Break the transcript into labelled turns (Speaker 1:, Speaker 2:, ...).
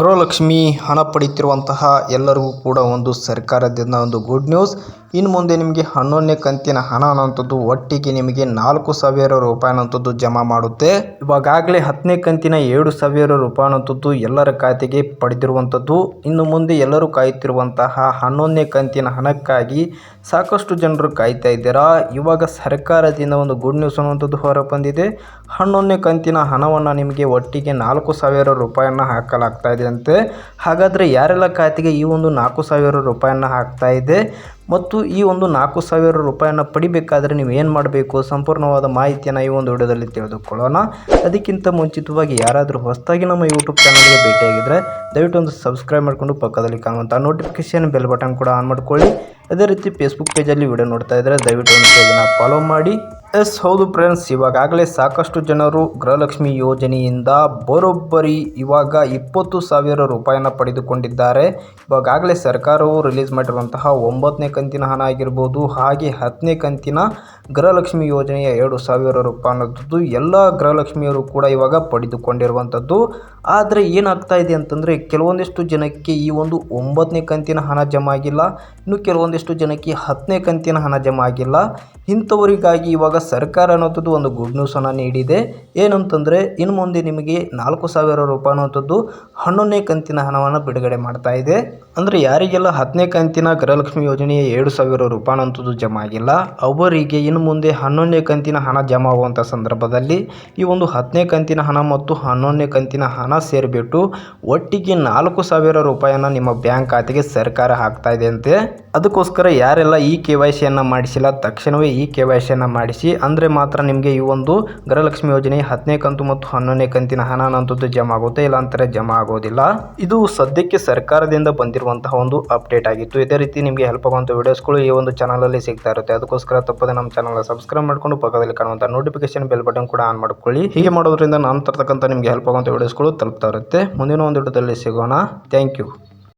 Speaker 1: ಗೃಹಲಕ್ಷ್ಮಿ ಹಣ ಪಡೀತಿರುವಂತಹ ಎಲ್ಲರಿಗೂ ಕೂಡ ಒಂದು ಸರ್ಕಾರದಿಂದ ಒಂದು ಗುಡ್ ನ್ಯೂಸ್ ಇನ್ನು ಮುಂದೆ ನಿಮಗೆ ಹನ್ನೊಂದನೇ ಕಂತಿನ ಹಣ ಅನ್ನೋಂಥದ್ದು ಒಟ್ಟಿಗೆ ನಿಮಗೆ ನಾಲ್ಕು ಸಾವಿರ ರೂಪಾಯಿ ಅನ್ನೋಂಥದ್ದು ಜಮಾ ಮಾಡುತ್ತೆ. ಇವಾಗಾಗಲೇ ಹತ್ತನೇ ಕಂತಿನ ಏಳು ಸಾವಿರ ರೂಪಾಯಿ ಅನ್ನೋಂಥದ್ದು ಎಲ್ಲರ ಖಾತೆಗೆ ಪಡೆದಿರುವಂಥದ್ದು. ಇನ್ನು ಮುಂದೆ ಎಲ್ಲರೂ ಕಾಯುತ್ತಿರುವಂತಹ ಹನ್ನೊಂದನೇ ಕಂತಿನ ಹಣಕ್ಕಾಗಿ ಸಾಕಷ್ಟು ಜನರು ಕಾಯ್ತಾ ಇದ್ದೀರಾ? ಇವಾಗ ಸರ್ಕಾರದಿಂದ ಒಂದು ಗುಡ್ ನ್ಯೂಸ್ ಅನ್ನುವಂಥದ್ದು ಹೊರ ಬಂದಿದೆ. ಹನ್ನೊಂದನೇ ಕಂತಿನ ಹಣವನ್ನು ನಿಮಗೆ ಒಟ್ಟಿಗೆ ನಾಲ್ಕು ಸಾವಿರ ಇದೆ ಅಂತೆ. ಹಾಗಾದರೆ ಯಾರೆಲ್ಲ ಖಾತೆಗೆ ಈ ಒಂದು ನಾಲ್ಕು ಸಾವಿರ ರೂಪಾಯಿಯನ್ನು ಹಾಕ್ತಾ ಇದೆ? ಮತ್ತು ಈ ಒಂದು ನಾಲ್ಕು ಸಾವಿರ ರೂಪಾಯಿಯನ್ನು ಪಡಿಬೇಕಾದರೆ ನೀವು ಏನು ಮಾಡಬೇಕು? ಸಂಪೂರ್ಣವಾದ ಮಾಹಿತಿಯನ್ನು ಈ ಒಂದು ವಿಡಿಯೋದಲ್ಲಿ ತಿಳಿದುಕೊಳ್ಳೋಣ. ಅದಕ್ಕಿಂತ ಮುಂಚಿತವಾಗಿ ಯಾರಾದರೂ ಹೊಸದಾಗಿ ನಮ್ಮ ಯೂಟ್ಯೂಬ್ ಚಾನಲ್ಗೆ ಭೇಟಿಯಾಗಿದ್ದರೆ ದಯವಿಟ್ಟು ಒಂದು ಸಬ್ಸ್ಕ್ರೈಬ್ ಮಾಡಿಕೊಂಡು ಪಕ್ಕದಲ್ಲಿ ಕಾಣುವಂಥ ನೋಟಿಫಿಕೇಷನ್ ಬೆಲ್ ಬಟನ್ ಕೂಡ ಆನ್ ಮಾಡ್ಕೊಳ್ಳಿ. ಅದೇ ರೀತಿ ಫೇಸ್ಬುಕ್ ಪೇಜಲ್ಲಿ ವಿಡಿಯೋ ನೋಡ್ತಾ ಇದ್ದರೆ ದಯವಿಟ್ಟು ಒಂದು ಪೇಜನ್ನು ಫಾಲೋ ಮಾಡಿ. ಎಸ್, ಹೌದು ಫ್ರೆಂಡ್ಸ್ ಇವಾಗಲೇ ಸಾಕಷ್ಟು ಜನರು ಗೃಹಲಕ್ಷ್ಮಿ ಯೋಜನೆಯಿಂದ ಬರೋಬ್ಬರಿ ಇವಾಗ ಇಪ್ಪತ್ತು ಸಾವಿರ ರೂಪಾಯಿನ ಪಡೆದುಕೊಂಡಿದ್ದಾರೆ. ಇವಾಗಲೇ ಸರ್ಕಾರವು ರಿಲೀಸ್ ಮಾಡಿರುವಂತಹ ಒಂಬತ್ತನೇ ಕಂತಿನ ಹಣ ಆಗಿರ್ಬೋದು, ಹಾಗೆ ಹತ್ತನೇ ಕಂತಿನ ಗೃಹಲಕ್ಷ್ಮಿ ಯೋಜನೆಯ ಎರಡು ಸಾವಿರ ರೂಪಾಯಿ ಅನ್ನೋದು ಎಲ್ಲ ಗೃಹಲಕ್ಷ್ಮಿಯರು ಕೂಡ ಇವಾಗ ಪಡೆದುಕೊಂಡಿರುವಂಥದ್ದು. ಆದರೆ ಏನಾಗ್ತಾ ಇದೆ ಅಂತಂದರೆ, ಕೆಲವೊಂದಿಷ್ಟು ಜನಕ್ಕೆ ಈ ಒಂದು ಒಂಬತ್ತನೇ ಕಂತಿನ ಹಣ ಜಮಾ ಆಗಿಲ್ಲ, ಇನ್ನು ಕೆಲವೊಂದಿಷ್ಟು ಜನಕ್ಕೆ ಹತ್ತನೇ ಕಂತಿನ ಹಣ ಜಮಾ ಆಗಿಲ್ಲ. ಇಂಥವರಿಗಾಗಿ ಇವಾಗ ಸರ್ಕಾರ ಅನ್ನೋಂಥದ್ದು ಒಂದು ಗುಡ್ ನ್ಯೂಸನ್ನು ನೀಡಿದೆ. ಏನಂತಂದರೆ ಇನ್ನು ಮುಂದೆ ನಿಮಗೆ ನಾಲ್ಕು ಸಾವಿರ ರೂಪಾಯಿ ಅನ್ನುವಂಥದ್ದು ಹನ್ನೊಂದನೇ ಕಂತಿನ ಹಣವನ್ನು ಬಿಡುಗಡೆ ಮಾಡ್ತಾ ಇದೆ. ಅಂದರೆ ಯಾರಿಗೆಲ್ಲ ಹತ್ತನೇ ಕಂತಿನ ಗೃಹಲಕ್ಷ್ಮಿ ಯೋಜನೆಯ ಏಳು ಸಾವಿರ ರೂಪಾಯಿ ಅನ್ನೋಂಥದ್ದು ಜಮಾ ಆಗಿಲ್ಲ, ಅವರಿಗೆ ಇನ್ನು ಮುಂದೆ ಹನ್ನೊಂದನೇ ಕಂತಿನ ಹಣ ಜಮಾ ಆಗುವಂಥ ಸಂದರ್ಭದಲ್ಲಿ ಈ ಒಂದು ಹತ್ತನೇ ಕಂತಿನ ಹಣ ಮತ್ತು ಹನ್ನೊಂದನೇ ಕಂತಿನ ಹಣ ಸೇರಿಬಿಟ್ಟು ಒಟ್ಟಿಗೆ ನಾಲ್ಕು ಸಾವಿರ ರೂಪಾಯಿಯನ್ನು ನಿಮ್ಮ ಬ್ಯಾಂಕ್ ಖಾತೆಗೆ ಸರ್ಕಾರ ಹಾಕ್ತಾ ಇದೆ ಅಂತೆ. ಅದಕ್ಕೋಸ್ಕರ ಯಾರೆಲ್ಲ ಈ ಕೆ ವೈ ಸಿಯನ್ನು ಮಾಡಿಸಿಲ್ಲ, ತಕ್ಷಣವೇ ಈ ಕೆ ವೈ ಸಿಯನ್ನು ಮಾಡಿಸಿ, ಅಂದರೆ ಮಾತ್ರ ನಿಮಗೆ ಈ ಒಂದು ಗೃಹಲಕ್ಷ್ಮಿ ಯೋಜನೆ ಹತ್ತನೇ ಕಂತು ಮತ್ತು ಹನ್ನೊಂದನೇ ಕಂತಿನ ಹಣ ಅನ್ನೋಂಥದ್ದು ಜಮಾ ಆಗುತ್ತೆ, ಇಲ್ಲ ಅಂತಾರೆ ಜಮಾ ಆಗೋದಿಲ್ಲ. ಇದು ಸದ್ಯಕ್ಕೆ ಸರ್ಕಾರದಿಂದ ಬಂದಿರುವಂತಹ ಒಂದು ಅಪ್ಡೇಟ್ ಆಗಿತ್ತು. ಇದೇ ರೀತಿ ನಿಮಗೆ ಹೆಲ್ಪ್ ಆಗುವಂಥ ವಿಡಿಯೋಸ್ಗಳು ಈ ಒಂದು ಚಾನಲಲ್ಲಿ ಸಿಗ್ತಾ ಇರುತ್ತೆ. ಅದಕ್ಕೋಸ್ಕರ ತಪ್ಪದೆ ನಮ್ಮ ಚಾನಲ್ ಸಬ್ಸ್ಕ್ರೈಬ್ ಮಾಡ್ಕೊಂಡು ಪಕ್ಕದಲ್ಲಿ ಕಾಣುವಂಥ ನೋಟಿಫಿಕೇಶನ್ ಬೆಲ್ ಬಟನ್ ಕೂಡ ಆನ್ ಮಾಡ್ಕೊಳ್ಳಿ. ಹೀಗೆ ಮಾಡೋದ್ರಿಂದ ನಾನು ತರ್ತಕ್ಕಂಥ ನಿಮಗೆ ಹೆಲ್ಪ್ ಆಗುವಂಥ ವಿಡಿಯೋಸ್ಗಳು ತಲುಪ್ತಾ ಇರುತ್ತೆ. ಮುಂದಿನ ಒಂದು ವಿಡಿಯೋದಲ್ಲಿ ಸಿಗೋಣ. Thank you